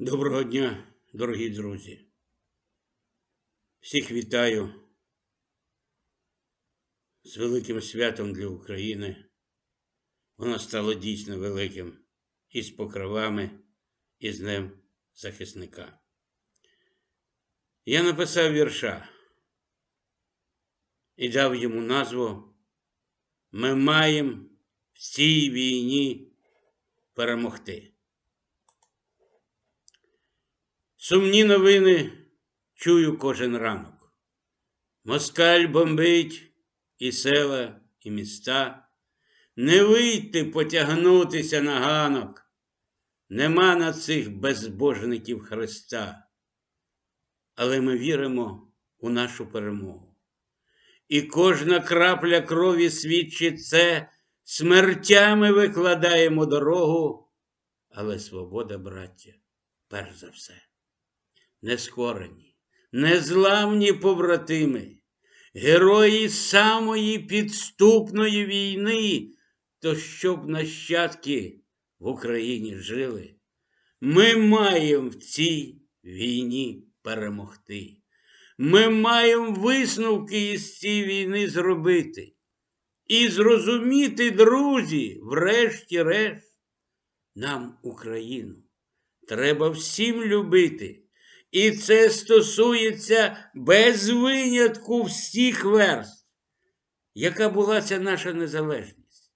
Доброго дня, дорогі друзі. Всіх вітаю з великим святом для України. Воно стало дійсно великим і з покровами, і з Днем захисника. Я написав вірша і дав йому назву Ми маємо в цій війні перемогти. Сумні новини чую кожен ранок. Москаль бомбить і села, і міста. Не вийти потягнутися на ганок. Нема на цих безбожників Христа. Але ми віримо у нашу перемогу. І кожна крапля крові свідчить це, смертями викладаємо дорогу, але свобода, браття, перш за все нескорені, незламні побратими, герої самої підступної війни, то щоб нащадки в Україні жили, ми маємо в цій війні перемогти. Ми маємо висновки із цієї війни зробити. І зрозуміти, друзі, врешті-решт, нам Україну треба всім любити. І це стосується без винятку всіх верст. Яка була ця наша незалежність?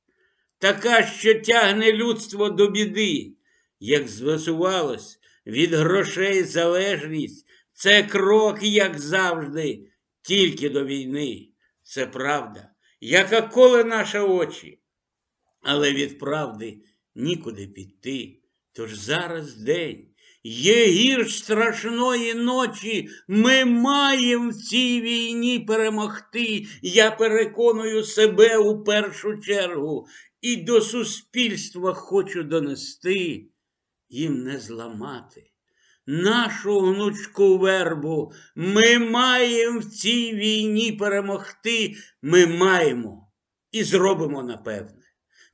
Така, що тягне людство до біди, як звисувалось від грошей залежність, це крок, як завжди, тільки до війни. Це правда, яка коле наші очі. Але від правди нікуди піти. Тож зараз день. Є гірш страшної ночі, ми маємо в цій війні перемогти. Я переконую себе у першу чергу і до суспільства хочу донести, їм не зламати. Нашу гнучку вербу ми маємо в цій війні перемогти. Ми маємо і зробимо напевне.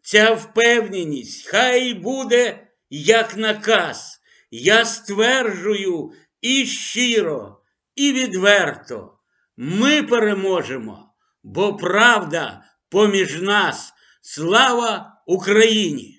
Ця впевненість хай буде як наказ. Я стверджую і щиро, і відверто, ми переможемо, бо правда поміж нас. Слава Україні!